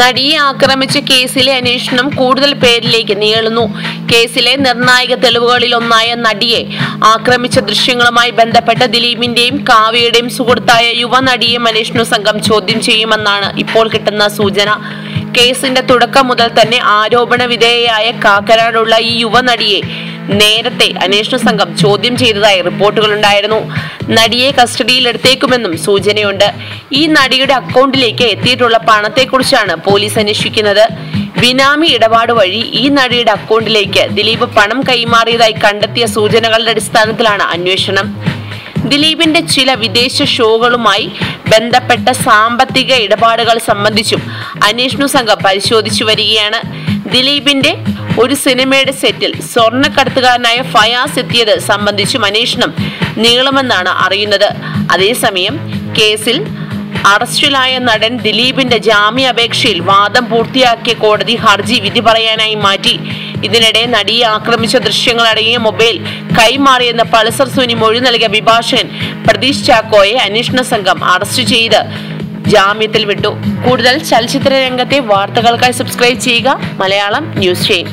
നടിയെ ആക്രമിച്ച കേസിലെ അന്വേഷണം കൂടുതൽ പേരിലേക്ക് നീളുന്നു. കേസിലെ നിർണായക തെളിവുകളിൽ ഒന്നായ നടിയെ ആക്രമിച്ച ദൃശ്യങ്ങളുമായി ബന്ധപ്പെട്ട ദിലീപിന്റെയും കാവ്യയുടെയും സുഹൃത്തായ യുവ നടിയെ അന്വേഷണ സംഘം ചോദ്യം ചെയ്യുമെന്നാണ് ഇപ്പോൾ കിട്ടുന്ന സൂചന. കേസിന്റെ തുടക്കം മുതൽ തന്നെ ആരോപണ വിധേയയായ കാക്കനാടുള്ള ഈ യുവനടിയെ നേരത്തെ അന്വേഷണ സംഘം ചോദ്യം ചെയ്തതായി റിപ്പോർട്ടുകളുണ്ടായിരുന്നു. നടിയെ കസ്റ്റഡിയിലെടുത്തേക്കുമെന്നും സൂചനയുണ്ട്. ഈ നടിയുടെ അക്കൗണ്ടിലേക്ക് എത്തിയിട്ടുള്ള പണത്തെക്കുറിച്ചാണ് പോലീസ് അന്വേഷിക്കുന്നത്. ബിനാമി ഇടപാട് വഴി ഈ നടിയുടെ അക്കൗണ്ടിലേക്ക് ദിലീപ് പണം കൈമാറിയതായി കണ്ടെത്തിയ സൂചനകളുടെ അടിസ്ഥാനത്തിലാണ് അന്വേഷണം. ദിലീപിന്റെ ചില വിദേശ ഷോകളുമായി ബന്ധപ്പെട്ട സാമ്പത്തിക ഇടപാടുകൾ സംബന്ധിച്ചും അന്വേഷണ സംഘം പരിശോധിച്ചു വരികയാണ്. ദിലീപിന്റെ ഒരു സിനിമയുടെ സെറ്റിൽ സ്വർണക്കടത്തുകാരനായ ഫയാസ് എത്തിയത് സംബന്ധിച്ചും അന്വേഷണം നീളുമെന്നാണ് അറിയുന്നത്. അതേസമയം കേസിൽ അറസ്റ്റിലായ നടൻ ദിലീപിന്റെ ജാമ്യാപേക്ഷയിൽ വാദം പൂർത്തിയാക്കിയ കോടതി ഹർജി വിധി പറയാനായി മാറ്റി. ഇതിനിടെ നടിയെ ആക്രമിച്ച ദൃശ്യങ്ങളടങ്ങിയ മൊബൈൽ കൈമാറിയെന്ന പൾസർ സുനി മൊഴി നൽകിയ അഭിഭാഷകൻ പ്രതീഷ് ചാക്കോയെ അന്വേഷണ സംഘം അറസ്റ്റ് ചെയ്ത് ജാമ്യത്തിൽ വിട്ടു. കൂടുതൽ ചലച്ചിത്ര രംഗത്തെ വാർത്തകൾക്കായി സബ്സ്ക്രൈബ് ചെയ്യുക. മലയാളം ന്യൂസ് ചെയ്യും